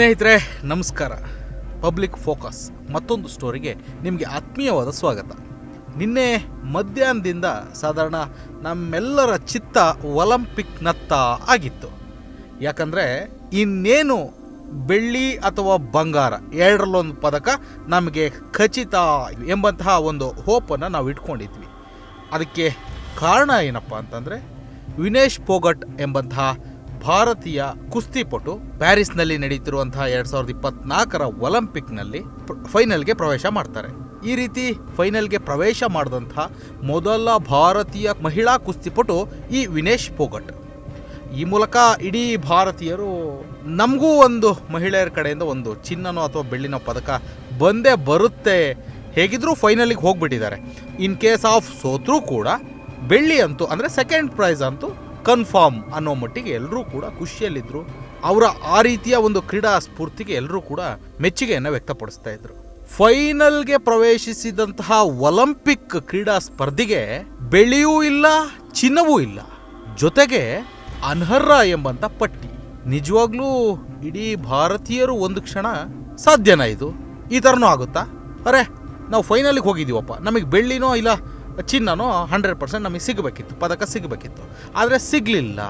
ಸ್ನೇಹಿತರೆ, ನಮಸ್ಕಾರ. Public focus ಮತ್ತೊಂದು ಸ್ಟೋರಿಗೆ ನಿಮಗೆ ಆತ್ಮೀಯವಾದ ಸ್ವಾಗತ. ನಿನ್ನೆ ಮಧ್ಯಾಹ್ನದಿಂದ ಸಾಧಾರಣ ನಮ್ಮೆಲ್ಲರ ಚಿತ್ತ ಒಲಂಪಿಕ್ನತ್ತ ಆಗಿತ್ತು. ಯಾಕಂದರೆ ಇನ್ನೇನು ಬೆಳ್ಳಿ ಅಥವಾ ಬಂಗಾರ ಎರಡರಲ್ಲೊಂದು ಪದಕ ನಮಗೆ ಖಚಿತ ಎಂಬಂತಹ ಒಂದು ಹೋಪನ್ನು ನಾವು ಇಟ್ಕೊಂಡಿದ್ವಿ. ಅದಕ್ಕೆ ಕಾರಣ ಏನಪ್ಪ ಅಂತಂದರೆ ವಿನೇಶ್ ಪೋಗಟ್ ಎಂಬಂತಹ ಭಾರತೀಯ ಕುಸ್ತಿಪಟು ಪ್ಯಾರಿಸ್ನಲ್ಲಿ ನಡೀತಿರುವಂತಹ ಎರಡ್ ಸಾವಿರದ ಇಪ್ಪತ್ನಾಲ್ಕರ ಒಲಿಂಪಿಕ್ನಲ್ಲಿ ಫೈನಲ್ಗೆ ಪ್ರವೇಶ ಮಾಡ್ತಾರೆ. ಈ ರೀತಿ ಫೈನಲ್ಗೆ ಪ್ರವೇಶ ಮಾಡಿದಂಥ ಮೊದಲ ಭಾರತೀಯ ಮಹಿಳಾ ಕುಸ್ತಿಪಟು ಈ ವಿನೇಶ್ ಪೋಗಟ್. ಈ ಮೂಲಕ ಇಡೀ ಭಾರತೀಯರು ನಮಗೂ ಒಂದು ಮಹಿಳೆಯರ ಕಡೆಯಿಂದ ಒಂದು ಚಿನ್ನನೋ ಅಥವಾ ಬೆಳ್ಳಿನೋ ಪದಕ ಬಂದೇ ಬರುತ್ತೆ. ಹೇಗಿದ್ರೂ ಫೈನಲಿಗೆ ಹೋಗ್ಬಿಟ್ಟಿದ್ದಾರೆ. ಇನ್ ಕೇಸ್ ಆಫ್ ಸೋತ್ರೂ ಕೂಡ ಬೆಳ್ಳಿ ಅಂತೂ ಅಂದರೆ ಸೆಕೆಂಡ್ ಪ್ರೈಸ್ ಅಂತೂ ಕನ್ಫರ್ಮ್ ಅನ್ನೋ ಮಟ್ಟಿಗೆ ಎಲ್ಲರೂ ಕೂಡ ಖುಷಿಯಲ್ಲಿದ್ದರು ಅವರ ಆ ರೀತಿಯ ಒಂದು ಕ್ರೀಡಾ ಸ್ಫೂರ್ತಿಗೆ ಎಲ್ಲರೂ ಕೂಡ ಮೆಚ್ಚುಗೆಯನ್ನು ವ್ಯಕ್ತಪಡಿಸ್ತಾ ಇದ್ರು. ಫೈನಲ್ಗೆ ಪ್ರವೇಶಿಸಿದಂತಹ ಒಲಿಂಪಿಕ್ ಕ್ರೀಡಾ ಸ್ಪರ್ಧೆಗೆ ಬೆಳೆಯೂ ಇಲ್ಲ, ಚಿನ್ನವೂ ಇಲ್ಲ. ಜೊತೆಗೆ ಅನರ್ಹ ಎಂಬಂತ ಪಟ್ಟಿ. ನಿಜವಾಗ್ಲೂ ಇಡೀ ಭಾರತೀಯರು ಒಂದು ಕ್ಷಣ ಸಾಧ್ಯನಾ ಇದು? ಈ ಥರನೂ ಆಗುತ್ತಾ? ಅರೆ, ನಾವು ಫೈನಲ್ಗೆ ಹೋಗಿದ್ದೀವಪ್ಪ. ನಮಗೆ ಬೆಳ್ಳಿನೋ ಇಲ್ಲ ಚಿನ್ನನೋ ಹಂಡ್ರೆಡ್ ಪರ್ಸೆಂಟ್ ನಮಗೆ ಸಿಗಬೇಕಿತ್ತು, ಪದಕ ಸಿಗಬೇಕಿತ್ತು. ಆದರೆ ಸಿಗಲಿಲ್ಲ.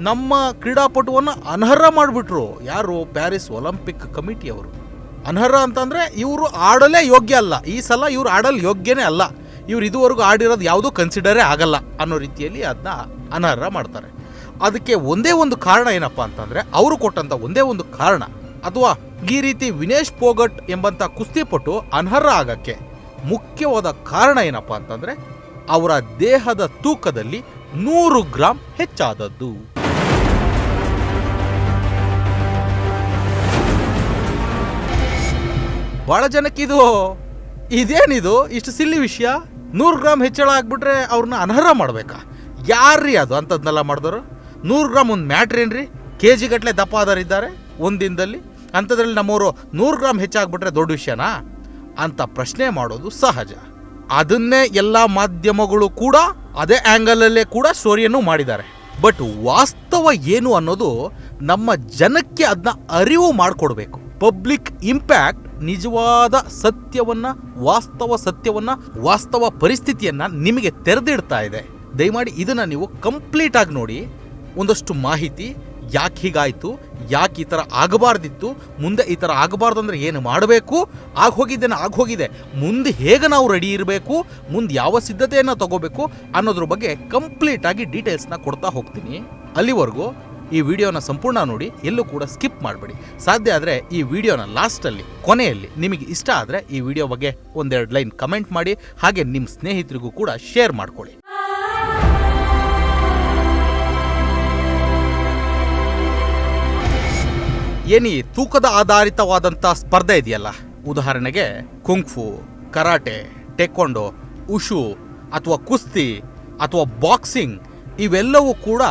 ನಮ್ಮ ಕ್ರೀಡಾಪಟುವನ್ನು ಅನರ್ಹ ಮಾಡಿಬಿಟ್ರು. ಯಾರು? ಪ್ಯಾರಿಸ್ ಒಲಿಂಪಿಕ್ ಕಮಿಟಿಯವರು ಅನರ್ಹ ಅಂತಂದರೆ ಇವರು ಆಡಲೇ ಯೋಗ್ಯ ಅಲ್ಲ. ಈ ಸಲ ಇವರು ಆಡಲು ಯೋಗ್ಯನೇ ಅಲ್ಲ. ಇವ್ರು ಇದುವರೆಗೂ ಆಡಿರೋದು ಯಾವುದೂ ಕನ್ಸಿಡರೇ ಆಗಲ್ಲ ಅನ್ನೋ ರೀತಿಯಲ್ಲಿ ಅದನ್ನ ಅನರ್ಹ ಮಾಡ್ತಾರೆ. ಅದಕ್ಕೆ ಒಂದೇ ಒಂದು ಕಾರಣ ಏನಪ್ಪ ಅಂತಂದರೆ, ಅವರು ಕೊಟ್ಟಂಥ ಒಂದೇ ಒಂದು ಕಾರಣ. ಅಥವಾ ಈ ರೀತಿ ವಿನೇಶ್ ಪೋಗಟ್ ಎಂಬಂಥ ಕುಸ್ತಿಪಟು ಅನರ್ಹ ಆಗಕ್ಕೆ ಮುಖ್ಯವಾದ ಕಾರಣ ಏನಪ್ಪ ಅಂತಂದರೆ ಅವರ ದೇಹದ ತೂಕದಲ್ಲಿ ನೂರು ಗ್ರಾಂ ಹೆಚ್ಚಾದದ್ದು. ಬಹಳ ಜನಕ್ಕಿದು ಇದು ಇದೇನಿದು? ಇಷ್ಟು ಸಿಲ್ಲಿ ವಿಷಯ? ನೂರು ಗ್ರಾಮ್ ಹೆಚ್ಚಳ ಆಗ್ಬಿಟ್ರೆ ಅವ್ರನ್ನ ಅನರ್ಹ ಮಾಡ್ಬೇಕಾ? ಯಾರ್ರೀ ಅದು ಅಂಥದ್ನೆಲ್ಲ ಮಾಡಿದವರು ನೂರು ಗ್ರಾಮ್ ಒಂದು ಮ್ಯಾಟ್ರ್ ಏನ್ರಿ? ಕೆ ಜಿ ಗಟ್ಟಲೆ ದಪ್ಪ ಆದರಿದ್ದಾರೆ ಒಂದು ದಿನದಲ್ಲಿ. ಅಂಥದ್ರಲ್ಲಿ ನಮ್ಮವರು ನೂರು ಗ್ರಾಮ್ ಹೆಚ್ಚಾಗ್ಬಿಟ್ರೆ ದೊಡ್ಡ ವಿಷಯನಾ? ಅಂತ ಪ್ರಶ್ನೆ ಮಾಡೋದು ಸಹಜ. ಅದನ್ನೇ ಎಲ್ಲ ಮಾಧ್ಯಮಗಳು ಕೂಡ ಅದೇ ಆ್ಯಂಗಲಲ್ಲೇ ಕೂಡ ಸ್ಟೋರಿಯನ್ನು ಮಾಡಿದ್ದಾರೆ. ಬಟ್ ವಾಸ್ತವ ಏನು ಅನ್ನೋದು ನಮ್ಮ ಜನಕ್ಕೆ ಅದನ್ನ ಅರಿವು ಮಾಡಿಕೊಡ್ಬೇಕು. ಪಬ್ಲಿಕ್ ಇಂಪ್ಯಾಕ್ಟ್ ನಿಜವಾದ ಸತ್ಯವನ್ನ, ವಾಸ್ತವ ಸತ್ಯವನ್ನ, ವಾಸ್ತವ ಪರಿಸ್ಥಿತಿಯನ್ನ ನಿಮಗೆ ತೆರೆದಿಡ್ತಾ ಇದೆ. ದಯಮಾಡಿ ಇದನ್ನ ನೀವು ಕಂಪ್ಲೀಟ್ ಆಗಿ ನೋಡಿ. ಒಂದಷ್ಟು ಮಾಹಿತಿ ಯಾಕೆ ಹೀಗಾಯಿತು? ಯಾಕೆ ಈ ಥರ ಆಗಬಾರ್ದಿತ್ತು? ಮುಂದೆ ಈ ಥರ ಆಗಬಾರ್ದು ಅಂದರೆ ಏನು ಮಾಡಬೇಕು? ಆಗ ಹೋಗಿದ್ದೇನೆ, ಆಗ ಹೋಗಿದೆ. ಮುಂದೆ ಹೇಗೆ ನಾವು ರೆಡಿ ಇರಬೇಕು? ಮುಂದೆ ಯಾವ ಸಿದ್ಧತೆಯನ್ನು ತಗೋಬೇಕು? ಅನ್ನೋದ್ರ ಬಗ್ಗೆ ಕಂಪ್ಲೀಟ್ ಆಗಿ ಡೀಟೇಲ್ಸ್ನ ಕೊಡ್ತಾ ಹೋಗ್ತೀನಿ. ಅಲ್ಲಿವರೆಗೂ ಈ ವಿಡಿಯೋನ ಸಂಪೂರ್ಣ ನೋಡಿ, ಎಲ್ಲೂ ಕೂಡ ಸ್ಕಿಪ್ ಮಾಡಬೇಡಿ. ಸಾಧ್ಯ ಆದರೆ ಈ ವಿಡಿಯೋನ ಲಾಸ್ಟಲ್ಲಿ ಕೊನೆಯಲ್ಲಿ ನಿಮಗೆ ಇಷ್ಟ ಆದರೆ ಈ ವಿಡಿಯೋ ಬಗ್ಗೆ ಒಂದೆರಡು ಲೈನ್ ಕಮೆಂಟ್ ಮಾಡಿ, ಹಾಗೆ ನಿಮ್ಮ ಸ್ನೇಹಿತರಿಗೂ ಕೂಡ ಶೇರ್ ಮಾಡ್ಕೊಳ್ಳಿ. ಏನಿ ತೂಕದ ಆಧಾರಿತವಾದಂಥ ಸ್ಪರ್ಧೆ ಇದೆಯಲ್ಲ? ಉದಾಹರಣೆಗೆ ಕುಂಕ್ಫು ಕರಾಟೆ ಟೆಕ್ಕೊಂಡೋ ಉಶು ಅಥವಾ ಕುಸ್ತಿ ಅಥವಾ ಬಾಕ್ಸಿಂಗ್ ಇವೆಲ್ಲವೂ ಕೂಡ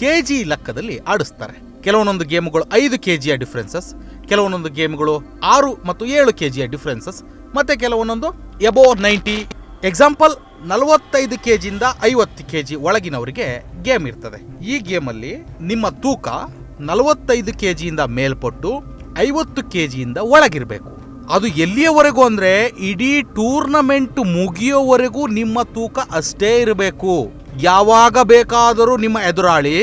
ಕೆ ಜಿ ಲೆಕ್ಕದಲ್ಲಿ ಆಡಿಸ್ತಾರೆ. ಕೆಲವೊಂದೊಂದು ಗೇಮ್ಗಳು ಐದು ಕೆ ಜಿಯ ಡಿಫ್ರೆನ್ಸಸ್, ಕೆಲವೊಂದೊಂದು ಗೇಮ್ಗಳು ಆರು ಮತ್ತು ಏಳು ಕೆ ಜಿಯ ಡಿಫ್ರೆನ್ಸಸ್, ಮತ್ತೆ ಕೆಲವೊಂದೊಂದು ಎಬೋ ನೈಂಟಿ, ಎಕ್ಸಾಂಪಲ್ ನಲವತ್ತೈದು ಕೆ ಜಿಯಿಂದ ಐವತ್ತು ಕೆ ಜಿ ಒಳಗಿನವರಿಗೆ ಗೇಮ್ ಇರ್ತದೆ. ಈ ಗೇಮಲ್ಲಿ ನಿಮ್ಮ ತೂಕ ನಲವತ್ತೈದು ಕೆ ಜಿಯಿಂದ ಮೇಲ್ಪಟ್ಟು ಐವತ್ತು ಕೆ ಜಿಯಿಂದ ಒಳಗಿರಬೇಕು. ಅದು ಎಲ್ಲಿಯವರೆಗೂ ಅಂದ್ರೆ ಇಡೀ ಟೂರ್ನಮೆಂಟ್ ಮುಗಿಯೋವರೆಗೂ ನಿಮ್ಮ ತೂಕ ಅಷ್ಟೇ ಇರಬೇಕು. ಯಾವಾಗ ಬೇಕಾದರೂ ನಿಮ್ಮ ಎದುರಾಳಿ,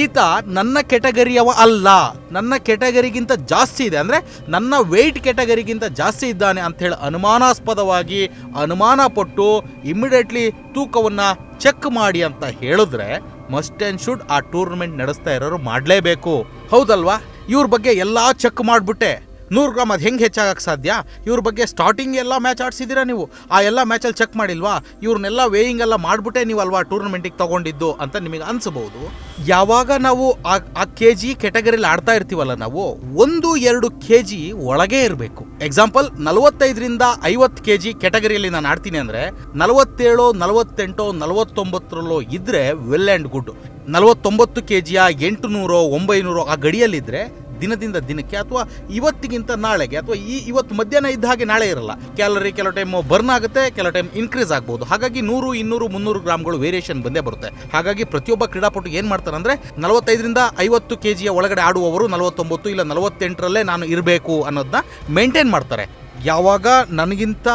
ಈತ ನನ್ನ ಕೆಟಗರಿಯವ ಅಲ್ಲ, ನನ್ನ ಕೆಟಗರಿಗಿಂತ ಜಾಸ್ತಿ ಇದೆ ಅಂದ್ರೆ ನನ್ನ ವೆಯ್ಟ್ ಕೆಟಗರಿಗಿಂತ ಜಾಸ್ತಿ ಇದ್ದಾನೆ ಅಂತ ಹೇಳಿ ಅನುಮಾನಾಸ್ಪದವಾಗಿ ಅನುಮಾನ ಪಟ್ಟು ಇಮಿಡಿಯೇಟ್ಲಿ ತೂಕವನ್ನ ಚೆಕ್ ಮಾಡಿ ಅಂತ ಹೇಳಿದ್ರೆ ಮಸ್ಟ್ ಆ್ಯಂಡ್ ಶುಡ್ ಆ ಟೂರ್ನಮೆಂಟ್ ನಡೆಸ್ತಾ ಇರೋರು ಮಾಡಲೇಬೇಕು. ಹೌದಲ್ವಾ? ಇವ್ರ ಬಗ್ಗೆ ಎಲ್ಲ ಚೆಕ್ ಮಾಡಿಬಿಟ್ಟೆ. ನೂರು ಗ್ರಾಮ್ ಅದು ಹೆಂಗೆ ಹೆಚ್ಚಾಗಕ್ಕೆ ಸಾಧ್ಯ? ಇವ್ರ ಬಗ್ಗೆ ಸ್ಟಾರ್ಟಿಂಗ್ ಎಲ್ಲ ಮ್ಯಾಚ್ ಆಡ್ಸಿದ್ದೀರಾ ನೀವು? ಆ ಎಲ್ಲ ಮ್ಯಾಚಲ್ಲಿ ಚೆಕ್ ಮಾಡಿಲ್ವಾ? ಇವ್ರನ್ನೆಲ್ಲ ವೇಯಿಂಗ್ ಎಲ್ಲ ಮಾಡಿಬಿಟ್ಟೆ ನೀವು ಅಲ್ವಾ ಟೂರ್ನಮೆಂಟಿಗೆ ತಗೊಂಡಿದ್ದು ಅಂತ ನಿಮಗೆ ಅನ್ಸಬಹುದು. ಯಾವಾಗ ನಾವು ಆ ಆ ಕೆ ಜಿ ಕೆಟಗರಿಲಿ ಆಡ್ತಾ ಇರ್ತೀವಲ್ಲ ನಾವು, ಒಂದು ಎರಡು ಕೆ ಜಿ ಒಳಗೆ ಇರಬೇಕು. ಎಕ್ಸಾಂಪಲ್ ನಲವತ್ತೈದರಿಂದ ಐವತ್ತು ಕೆ ಜಿ ಕೆಟಗರಿಯಲ್ಲಿ ನಾನು ಆಡ್ತೀನಿ ಅಂದರೆ, ನಲವತ್ತೇಳು, ನಲವತ್ತೆಂಟು, ನಲವತ್ತೊಂಬತ್ತರಲ್ಲೋ ಇದ್ದರೆ ವೆಲ್ ಆ್ಯಂಡ್ ಗುಡ್ ನಲವತ್ತೊಂಬತ್ತು ಕೆ ಜಿಯ ಎಂಟು ನೂರು ಒಂಬೈನೂರು ಆ ಗಡಿಯಲ್ಲಿದ್ದರೆ ದಿನದಿಂದ ದಿನಕ್ಕೆ ಅಥವಾ ಇವತ್ತಿಗಿಂತ ನಾಳೆಗೆ ಅಥವಾ ಈ ಇವತ್ತು ಮಧ್ಯಾಹ್ನ ಇದ್ದ ಹಾಗೆ ನಾಳೆ ಇರಲ್ಲ. ಕ್ಯಾಲರಿ ಕೆಲವು ಟೈಮ್ ಬರ್ನ್ ಆಗುತ್ತೆ, ಕೆಲವು ಟೈಮ್ ಇನ್ಕ್ರೀಸ್ ಆಗ್ಬೋದು. ಹಾಗಾಗಿ ನೂರು, ಇನ್ನೂರು, ಮುನ್ನೂರು ಗ್ರಾಮ್ಗಳು ವೇರಿಯೇಷನ್ ಬಂದೇ ಬರುತ್ತೆ. ಹಾಗಾಗಿ ಪ್ರತಿಯೊಬ್ಬ ಕ್ರೀಡಾಪಟು ಏನು ಮಾಡ್ತಾರೆ ಅಂದರೆ ನಲವತ್ತೈದರಿಂದ ಐವತ್ತು ಕೆ ಜಿಯ ಒಳಗಡೆ ಆಡುವವರು ನಲವತ್ತೊಂಬತ್ತು ಇಲ್ಲ ನಲವತ್ತೆಂಟರಲ್ಲೇ ನಾನು ಇರಬೇಕು ಅನ್ನೋದನ್ನ ಮೇಂಟೈನ್ ಮಾಡ್ತಾರೆ. ಯಾವಾಗ ನನಗಿಂತ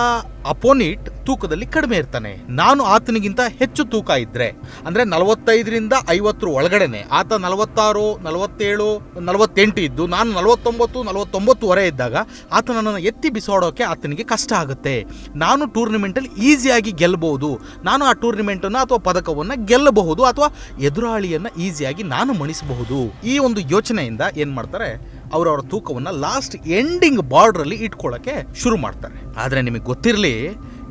ಅಪೋನಿಟ್ ತೂಕದಲ್ಲಿ ಕಡಿಮೆ ಇರ್ತಾನೆ. ನಾನು ಆತನಿಗಿಂತ ಹೆಚ್ಚು ತೂಕ ಇದ್ರೆ. ಅಂದ್ರೆ ನಲವತ್ತೈದರಿಂದ ಐವತ್ತರ ಒಳಗಡೆನೆ. ಆತ ನಲವತ್ತಾರು, ನಲವತ್ತೇಳು, ನಲವತ್ತೆಂಟು ಇದ್ದು, ನಾನು ನಲವತ್ತೊಂಬತ್ತು, ನಲವತ್ತೊಂಬತ್ತುವರೆ ಇದ್ದಾಗ ಆತ ನನ್ನನ್ನು ಎತ್ತಿ ಬಿಸಾಡೋಕೆ ಆತನಿಗೆ ಕಷ್ಟ ಆಗುತ್ತೆ. ನಾನು ಟೂರ್ನಿಮೆಂಟಲ್ಲಿ ಈಸಿಯಾಗಿ ಗೆಲ್ಲಬಹುದು ನಾನು ಆ ಟೂರ್ನಿಮೆಂಟನ್ನು ಅಥವಾ ಪದಕವನ್ನು ಗೆಲ್ಲಬಹುದು ಅಥವಾ ಎದುರಾಳಿಯನ್ನು ಈಸಿಯಾಗಿ ನಾನು ಮಣಿಸಬಹುದು. ಈ ಒಂದು ಯೋಚನೆಯಿಂದ ಏನು ಮಾಡ್ತಾರೆ? ಅವರವರ ತೂಕವನ್ನು ಲಾಸ್ಟ್ ಎಂಡಿಂಗ್ ಬಾರ್ಡ್ರಲ್ಲಿ ಇಟ್ಕೊಳ್ಳೋಕೆ ಶುರು ಮಾಡ್ತಾರೆ. ಆದರೆ ನಿಮಗೆ ಗೊತ್ತಿರಲಿ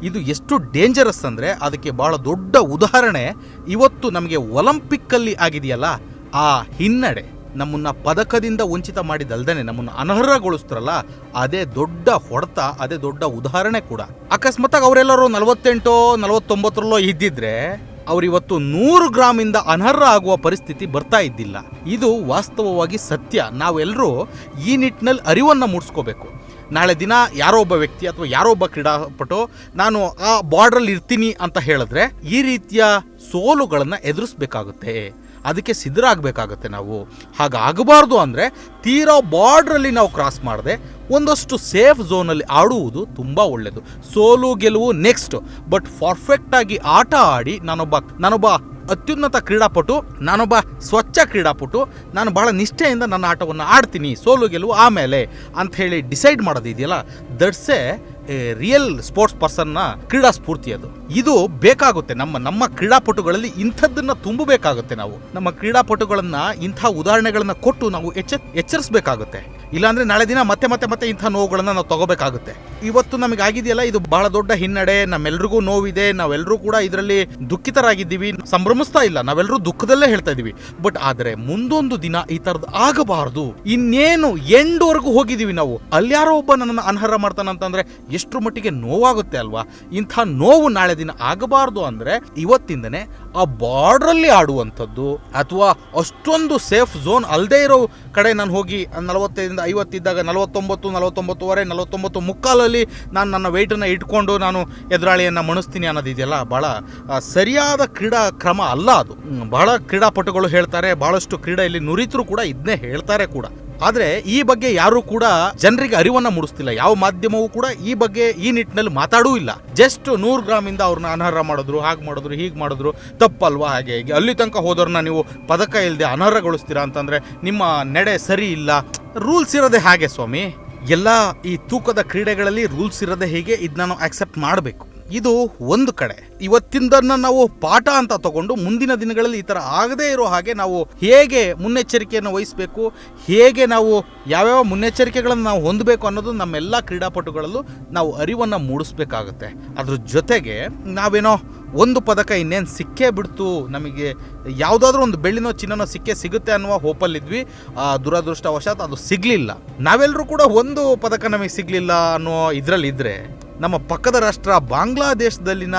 ಇದು ಎಷ್ಟು ಡೇಂಜರಸ್ ಅಂದರೆ ಅದಕ್ಕೆ ಭಾಳ ದೊಡ್ಡ ಉದಾಹರಣೆ ಇವತ್ತು ನಮಗೆ ಒಲಿಂಪಿಕ್ಕಲ್ಲಿ ಆಗಿದೆಯಲ್ಲ, ಆ ಹಿನ್ನಡೆ ನಮ್ಮನ್ನು ಪದಕದಿಂದ ವಂಚಿತ ಮಾಡಿದಲ್ದೇ ನಮ್ಮನ್ನು ಅನರ್ಹಗೊಳಿಸ್ತಾರಲ್ಲ, ಅದೇ ದೊಡ್ಡ ಹೊಡೆತ, ಅದೇ ದೊಡ್ಡ ಉದಾಹರಣೆ ಕೂಡ. ಅಕಸ್ಮಾತ್ ಅವರೆಲ್ಲರೂ ನಲವತ್ತೆಂಟೋ, ನಲವತ್ತೊಂಬತ್ತರಲ್ಲೋ ಇದ್ದಿದ್ರೆ ಅವರಿವತ್ತು ನೂರು ಗ್ರಾಮಿಂದ ಅನರ್ಹ ಆಗುವ ಪರಿಸ್ಥಿತಿ ಬರ್ತಾ ಇದ್ದಿಲ್ಲ. ಇದು ವಾಸ್ತವವಾಗಿ ಸತ್ಯ. ನಾವೆಲ್ಲರೂ ಈ ನಿಟ್ಟಿನಲ್ಲಿ ಅರಿವನ್ನು ಮೂಡಿಸ್ಕೋಬೇಕು. ನಾಳೆ ದಿನ ಯಾರೋ ಒಬ್ಬ ವ್ಯಕ್ತಿ ಅಥವಾ ಯಾರೋ ಒಬ್ಬ ಕ್ರೀಡಾಪಟು, ನಾನು ಆ ಬಾರ್ಡ್ರಲ್ಲಿ ಇರ್ತೀನಿ ಅಂತ ಹೇಳಿದ್ರೆ ಈ ರೀತಿಯ ಸೋಲುಗಳನ್ನು ಎದುರಿಸ್ಬೇಕಾಗುತ್ತೆ. ಅದಕ್ಕೆ ಸಿದ್ಧರಾಗಬೇಕಾಗತ್ತೆ ನಾವು. ಹಾಗಾಗಬಾರ್ದು ಅಂದರೆ ತೀರಾ ಬಾರ್ಡ್ರಲ್ಲಿ ನಾವು ಕ್ರಾಸ್ ಮಾಡದೆ ಒಂದಷ್ಟು ಸೇಫ್ ಝೋನಲ್ಲಿ ಆಡುವುದು ತುಂಬ ಒಳ್ಳೆಯದು ಸೋಲು ಗೆಲುವು ನೆಕ್ಸ್ಟ್. ಬಟ್ ಪರ್ಫೆಕ್ಟಾಗಿ ಆಟ ಆಡಿ ನಾನೊಬ್ಬ ನಾನೊಬ್ಬ ಅತ್ಯುನ್ನತ ಕ್ರೀಡಾಪಟು, ನಾನೊಬ್ಬ ಸ್ವಚ್ಛ ಕ್ರೀಡಾಪಟು, ನಾನು ಬಹಳ ನಿಷ್ಠೆಯಿಂದ ನನ್ನ ಆಟವನ್ನು ಆಡ್ತೀನಿ, ಸೋಲು ಗೆಲುವು ಆಮೇಲೆ ಅಂತ ಹೇಳಿ ಡಿಸೈಡ್ ಮಾಡೋದಿದೆಯಲ್ಲ, ದಟ್ಸ್ ಎ ರಿಯಲ್ ಸ್ಪೋರ್ಟ್ಸ್ ಪರ್ಸನ್ನ ಕ್ರೀಡಾ ಸ್ಫೂರ್ತಿ ಅದು. ಇದು ಬೇಕಾಗುತ್ತೆ, ನಮ್ಮ ನಮ್ಮ ಕ್ರೀಡಾಪಟುಗಳಲ್ಲಿ ಇಂಥದ್ದನ್ನ ತುಂಬಬೇಕಾಗುತ್ತೆ ನಾವು. ನಮ್ಮ ಕ್ರೀಡಾಪಟುಗಳನ್ನ ಇಂಥ ಉದಾಹರಣೆಗಳನ್ನ ಕೊಟ್ಟು ನಾವು ಎಚ್ಚ, ಎಚ್ಚರಿಸಬೇಕಾಗುತ್ತೆ. ಇಲ್ಲಾಂದ್ರೆ ನಾಳೆ ದಿನ ಮತ್ತೆ ಮತ್ತೆ ಮತ್ತೆ ಇಂಥ ನೋವುಗಳನ್ನ ನಾವು ತಗೋಬೇಕಾಗುತ್ತೆ. ಇವತ್ತು ನಮಗೆ ಆಗಿದೆಯಲ್ಲ, ಇದು ಬಹಳ ದೊಡ್ಡ ಹಿನ್ನಡೆ. ನಮ್ಮೆಲ್ರಿಗೂ ನೋವಿದೆ. ನಾವೆಲ್ಲರೂ ಕೂಡ ಇದರಲ್ಲಿ ದುಃಖಿತರಾಗಿದ್ದೀವಿ. ಸಂಭ್ರಮಿಸ್ತಾ ಇಲ್ಲ. ನಾವೆಲ್ಲರೂ ದುಃಖದಲ್ಲೇ ಹೇಳ್ತಾ ಇದ್ದೀವಿ. ಬಟ್ ಆದ್ರೆ ಮುಂದೊಂದು ದಿನ ಈ ಥರದ್ದು ಆಗಬಾರದು. ಇನ್ನೇನು ಎಂಡ್ವರೆಗೂ ಹೋಗಿದೀವಿ ನಾವು. ಅಲ್ಯಾರೋ ಒಬ್ಬ ನನ್ನನ್ನು ಅನರ್ಹ ಮಾಡ್ತಾನಂತಂದ್ರೆ ಎಷ್ಟರ ಮಟ್ಟಿಗೆ ನೋವಾಗುತ್ತೆ ಅಲ್ವಾ? ಇಂಥ ನೋವು ನಾಳೆ ದಿನ ಆಗಬಾರ್ದು ಅಂದ್ರೆ ಇವತ್ತಿಂದನೆ ಆ ಬಾರ್ಡ್ರಲ್ಲಿ ಆಡುವಂಥದ್ದು. ಅಥವಾ ಅಷ್ಟೊಂದು ಸೇಫ್ ಝೋನ್ ಅಲ್ಲದೆ ಇರೋ ಕಡೆ ನಾನು ಹೋಗಿ ನಲವತ್ತೈದರಿಂದ ಐವತ್ತಿದ್ದಾಗ ನಲವತ್ತೊಂಬತ್ತು ನಲವತ್ತೊಂಬತ್ತುವರೆ ನಲವತ್ತೊಂಬತ್ತು ಮುಕ್ಕಾಲಲ್ಲಿ ನಾನು ನನ್ನ ವೆಯ್ಟನ್ನು ಇಟ್ಕೊಂಡು ನಾನು ಎದುರಾಳಿಯನ್ನು ಮಣಿಸ್ತೀನಿ ಅನ್ನೋದಿದೆಯಲ್ಲ ಭಾಳ ಸರಿಯಾದ ಕ್ರೀಡಾ ಕ್ರಮ ಅಲ್ಲ ಅದು. ಭಾಳ ಬಹಳ ಕ್ರೀಡಾಪಟುಗಳು ಹೇಳ್ತಾರೆ ಬಹಳಷ್ಟು ಕ್ರೀಡೆಯಲ್ಲಿ ನುರಿತರು ಕೂಡ ಇದನ್ನೇ ಹೇಳ್ತಾರೆ ಕೂಡ. ಆದ್ರೆ ಈ ಬಗ್ಗೆ ಯಾರು ಕೂಡ ಜನರಿಗೆ ಅರಿವನ್ನ ಮೂಡಿಸ್ತಿಲ್ಲ. ಯಾವ ಮಾಧ್ಯಮವೂ ಕೂಡ ಈ ಬಗ್ಗೆ ಈ ನಿಟ್ಟಿನಲ್ಲಿ ಮಾತಾಡೂ ಇಲ್ಲ. ಜಸ್ಟ್ ನೂರು ಗ್ರಾಮಿಂದ ಅವ್ರನ್ನ ಅನರ್ಹ ಮಾಡಿದ್ರು, ಹಾಗೆ ಮಾಡಿದ್ರು, ಹೀಗೆ ಮಾಡಿದ್ರು, ತಪ್ಪಲ್ವಾ ಹಾಗೆ ಹೀಗೆ. ಅಲ್ಲಿ ತನಕ ಹೋದವ್ರನ್ನ ನೀವು ಪದಕ ಇಲ್ಲದೆ ಅನರ್ಹಗೊಳಿಸ್ತೀರಾ ಅಂತಂದ್ರೆ ನಿಮ್ಮ ನಡೆ ಸರಿ ಇಲ್ಲ. ರೂಲ್ಸ್ ಇರೋದೇ ಹಾಗೆ ಸ್ವಾಮಿ. ಎಲ್ಲ ಈ ತೂಕದ ಕ್ರೀಡೆಗಳಲ್ಲಿ ರೂಲ್ಸ್ ಇರೋದೇ ಹೀಗೆ ಇದನ್ನ ನಾವು ಆಕ್ಸೆಪ್ಟ್ ಮಾಡಬೇಕು. ಇದು ಒಂದು ಕಡೆ. ಇವತ್ತಿಂದನ್ನ ನಾವು ಪಾಠ ಅಂತ ತಗೊಂಡು ಮುಂದಿನ ದಿನಗಳಲ್ಲಿ ಈ ಥರ ಆಗದೇ ಇರೋ ಹಾಗೆ ನಾವು ಹೇಗೆ ಮುನ್ನೆಚ್ಚರಿಕೆಯನ್ನು ವಹಿಸಬೇಕು ಹೇಗೆ ನಾವು ಯಾವ್ಯಾವ ಮುನ್ನೆಚ್ಚರಿಕೆಗಳನ್ನು ನಾವು ಹೊಂದಬೇಕು ಅನ್ನೋದು ನಮ್ಮೆಲ್ಲ ಕ್ರೀಡಾಪಟುಗಳಲ್ಲೂ ನಾವು ಅರಿವನ್ನು ಮೂಡಿಸ್ಬೇಕಾಗುತ್ತೆ. ಅದ್ರ ಜೊತೆಗೆ ನಾವೇನೋ ಒಂದು ಪದಕ ಇನ್ನೇನು ಸಿಕ್ಕೇ ಬಿಡ್ತು ನಮಗೆ ಯಾವುದಾದ್ರೂ ಒಂದು ಬೆಳ್ಳಿನೋ ಚಿನ್ನನೋ ಸಿಕ್ಕೇ ಸಿಗುತ್ತೆ ಅನ್ನುವ ಹೋಪಲ್ಲಿದ್ವಿ. ಆ, ದುರದೃಷ್ಟವಶಾತ್ ಅದು ಸಿಗಲಿಲ್ಲ. ನಾವೆಲ್ಲರೂ ಕೂಡ ಒಂದು ಪದಕ ನಮಗೆ ಸಿಗಲಿಲ್ಲ ಅನ್ನೋ ಇದರಲ್ಲಿ ಇದ್ದರೆ ನಮ್ಮ ಪಕ್ಕದ ರಾಷ್ಟ್ರ ಬಾಂಗ್ಲಾದೇಶದಲ್ಲಿನ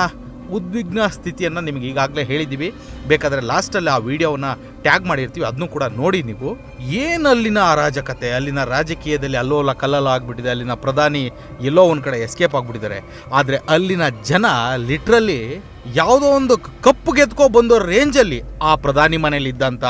ಉದ್ವಿಗ್ನ ಸ್ಥಿತಿಯನ್ನು ನಿಮಗೆ ಈಗಾಗಲೇ ಹೇಳಿದ್ದೀವಿ. ಬೇಕಾದರೆ ಲಾಸ್ಟಲ್ಲಿ ಆ ವಿಡಿಯೋವನ್ನು ಟ್ಯಾಗ್ ಮಾಡಿರ್ತೀವಿ. ಅದನ್ನು ಕೂಡ ನೋಡಿ ನೀವು. ಏನು ಅಲ್ಲಿನ ಅರಾಜಕತೆ ಅಲ್ಲಿನ ರಾಜಕೀಯದಲ್ಲಿ ಅಲ್ಲೋಲ ಕಲ್ಲೋಲ ಆಗಿಬಿಟ್ಟಿದೆ. ಅಲ್ಲಿನ ಪ್ರಧಾನಿ ಎಲ್ಲೋ ಒಂದು ಕಡೆ ಎಸ್ಕೇಪ್ ಆಗಿಬಿಟ್ಟಿದ್ದಾರೆ. ಆದರೆ ಅಲ್ಲಿನ ಜನ ಲಿಟ್ರಲಿ ಯಾವುದೋ ಒಂದು ಕಪ್ಪು ಗೆದ್ಕೊ ಬಂದೋ ರೇಂಜಲ್ಲಿ ಆ ಪ್ರಧಾನಿ ಮನೇಲಿ ಇದ್ದಂಥ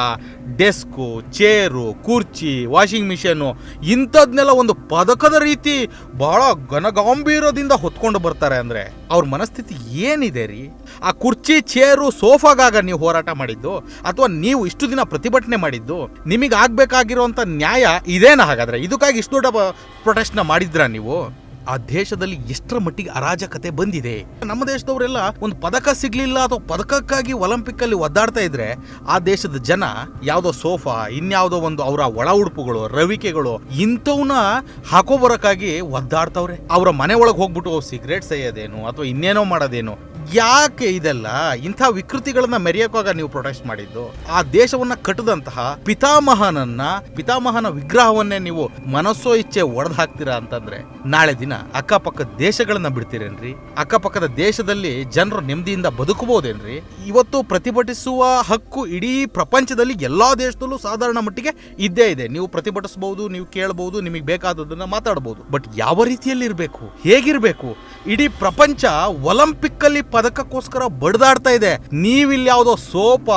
ಡೆಸ್ಕು, ಚೇರು, ಕುರ್ಚಿ, ವಾಷಿಂಗ್ ಮಿಷನ್ನು ಇಂಥದ್ನೆಲ್ಲ ಒಂದು ಪದಕದ ರೀತಿ ಬಹಳ ಘನಗಾಂಭೀರ್ಯದಿಂದ ಹೊತ್ಕೊಂಡು ಬರ್ತಾರೆ ಅಂದರೆ ಅವ್ರ ಮನಸ್ಥಿತಿ ಏನಿದೆ ರೀ? ಆ ಕುರ್ಚಿ, ಚೇರು, ಸೋಫಾಗಾಗ ನೀವು ಹೋರಾಟ ಮಾಡಿದ್ದು ಅಥವಾ ನೀವು ಇಷ್ಟು ದಿನ ಪ್ರತಿಭಟನೆ ಮಾಡಿದ್ದು ನಿಮಗೆ ಆಗಬೇಕಾಗಿರುವಂಥ ನ್ಯಾಯ ಇದೇನ ಹಾಗಾದ್ರೆ? ಇದಕ್ಕಾಗಿ ಇಷ್ಟು ದೊಡ್ಡ ಪ್ರೊಟೆಸ್ಟ್ನ ಮಾಡಿದ್ರಾ ನೀವು? ಆ ದೇಶದಲ್ಲಿ ಎಷ್ಟರ ಮಟ್ಟಿಗೆ ಅರಾಜಕತೆ ಬಂದಿದೆ? ನಮ್ಮ ದೇಶದವರೆಲ್ಲ ಒಂದು ಪದಕ ಸಿಗ್ಲಿಲ್ಲ ಅಥವಾ ಪದಕಕ್ಕಾಗಿ ಒಲಿಂಪಿಕ್ ಅಲ್ಲಿ ಒದ್ದಾಡ್ತಾ ಇದ್ರೆ ಆ ದೇಶದ ಜನ ಯಾವುದೋ ಸೋಫಾ, ಇನ್ಯಾವುದೋ ಒಂದು ಅವರ ಒಳ ಉಡುಪುಗಳು, ರವಿಕೆಗಳು ಇಂಥವನ್ನ ಹಾಕೋ ಒದ್ದಾಡ್ತಾವ್ರೆ ಒದ್ದಾಡ್ತವ್ರೆ. ಅವರ ಮನೆ ಒಳಗೆ ಹೋಗ್ಬಿಟ್ಟು ಸಿಗರೇಟ್ ಸೇಯೋದೇನು ಅಥವಾ ಇನ್ನೇನೋ ಮಾಡೋದೇನು. ಯಾಕೆ ಇದೆಲ್ಲ? ಇಂಥ ವಿಕೃತಿಗಳನ್ನ ಮೆರೆಯಕ್ಕಾಗ ನೀವು ಪ್ರೊಟೆಸ್ಟ್ ಮಾಡಿದ್ದು? ಆ ದೇಶವನ್ನ ಕಟ್ಟದಂತಹ ಪಿತಾಮಹನನ್ನ, ಪಿತಾಮಹನ ವಿಗ್ರಹವನ್ನೇ ನೀವು ಮನಸ್ಸೋ ಇಚ್ಛೆ ಒಡೆದು ಹಾಕ್ತೀರಾ ಅಂತಂದ್ರೆ, ನಾಳೆ ದಿನ ಅಕ್ಕಪಕ್ಕ ದೇಶಗಳನ್ನ ಬಿಡ್ತೀರೇನ್ರಿ? ಅಕ್ಕಪಕ್ಕದ ದೇಶದಲ್ಲಿ ಜನರು ನೆಮ್ಮದಿಯಿಂದ ಬದುಕಬಹುದೇನ್ರಿ? ಇವತ್ತು ಪ್ರತಿಭಟಿಸುವ ಹಕ್ಕು ಇಡೀ ಪ್ರಪಂಚದಲ್ಲಿ ಎಲ್ಲಾ ದೇಶದಲ್ಲೂ ಸಾಧಾರಣ ಮಟ್ಟಿಗೆ ಇದ್ದೇ ಇದೆ. ನೀವು ಪ್ರತಿಭಟಿಸಬಹುದು, ನೀವು ಕೇಳಬಹುದು, ನಿಮಗೆ ಬೇಕಾದದನ್ನ ಮಾತಾಡಬಹುದು. ಬಟ್ ಯಾವ ರೀತಿಯಲ್ಲಿ ಇರಬೇಕು ಹೇಗಿರ್ಬೇಕು? ಇಡೀ ಪ್ರಪಂಚ ಒಲಿಂಪಿಕ್ ಅಲ್ಲಿ ಪದಕಕ್ಕೋಸ್ಕರ ಬಡ್ದಾಡ್ತಾ ಇದೆ. ಇಲ್ಲಿ ಯಾವುದೋ ಸೋಪ,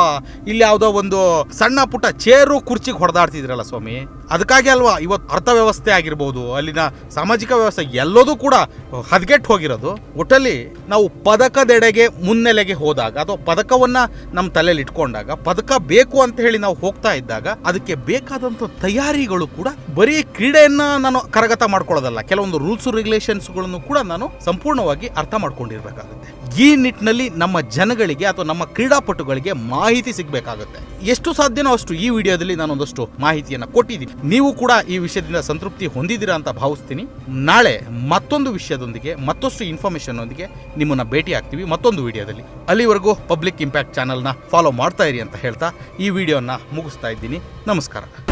ಇಲ್ಲಿ ಯಾವುದೋ ಒಂದು ಸಣ್ಣ ಪುಟ್ಟ ಚೇರು ಕುರ್ಚಿಗೆ ಹೊಡೆದಾಡ್ತಿದ್ರಲ್ಲ ಸ್ವಾಮಿ? ಅದಕ್ಕಾಗಿ ಅಲ್ವಾ ಇವತ್ತು ಅರ್ಥವ್ಯವಸ್ಥೆ ಆಗಿರ್ಬೋದು, ಅಲ್ಲಿನ ಸಾಮಾಜಿಕ ವ್ಯವಸ್ಥೆ ಎಲ್ಲದೂ ಕೂಡ ಹದಗೆಟ್ಟು ಹೋಗಿರೋದು. ಒಟ್ಟಲ್ಲಿ ನಾವು ಪದಕದೆಡೆಗೆ ಮುನ್ನೆಲೆಗೆ ಹೋದಾಗ, ಅಥವಾ ಪದಕವನ್ನ ನಮ್ಮ ತಲೆಯಲ್ಲಿ ಇಟ್ಕೊಂಡಾಗ, ಪದಕ ಬೇಕು ಅಂತ ಹೇಳಿ ನಾವು ಹೋಗ್ತಾ ಇದ್ದಾಗ, ಅದಕ್ಕೆ ಬೇಕಾದಂತ ತಯಾರಿಗಳು ಕೂಡ ಬರೀ ಕ್ರೀಡೆಯನ್ನ ನಾನು ಕರಗತ ಮಾಡ್ಕೊಳ್ಳೋದಲ್ಲ, ಕೆಲವೊಂದು ರೂಲ್ಸ್ ರೆಗ್ಯುಲೇಷನ್ಸ್ಗಳನ್ನು ಕೂಡ ನಾನು ಸಂಪೂರ್ಣವಾಗಿ ಅರ್ಥ ಮಾಡ್ಕೊಂಡಿರ್ಬೇಕಾಗುತ್ತೆ. ಈ ನಿಟ್ಟಿನಲ್ಲಿ ನಮ್ಮ ಜನಗಳಿಗೆ ಅಥವಾ ನಮ್ಮ ಕ್ರೀಡಾಪಟುಗಳಿಗೆ ಮಾಹಿತಿ ಸಿಗಬೇಕಾಗುತ್ತೆ. ಎಷ್ಟು ಸಾಧ್ಯನೋ ಅಷ್ಟು ಈ ವಿಡಿಯೋದಲ್ಲಿ ನಾನು ಒಂದಷ್ಟು ಮಾಹಿತಿಯನ್ನು ಕೊಟ್ಟಿದ್ದೀನಿ. ನೀವು ಕೂಡ ಈ ವಿಷಯದಿಂದ ಸಂತೃಪ್ತಿ ಹೊಂದಿದ್ದೀರಾ ಅಂತ ಭಾವಿಸ್ತೀನಿ. ನಾಳೆ ಮತ್ತೊಂದು ವಿಷಯದೊಂದಿಗೆ, ಮತ್ತಷ್ಟು ಇನ್ಫಾರ್ಮೇಷನ್ ಒಂದಿಗೆ ನಿಮ್ಮನ್ನ ಭೇಟಿ ಆಗ್ತೀವಿ ಮತ್ತೊಂದು ವಿಡಿಯೋದಲ್ಲಿ. ಅಲ್ಲಿವರೆಗೂ ಪಬ್ಲಿಕ್ ಇಂಪ್ಯಾಕ್ಟ್ ಚಾನಲ್ನ ಫಾಲೋ ಮಾಡ್ತಾ ಇರಿ ಅಂತ ಹೇಳ್ತಾ ಈ ವಿಡಿಯೋನ ಮುಗಿಸ್ತಾ ಇದ್ದೀನಿ. ನಮಸ್ಕಾರ.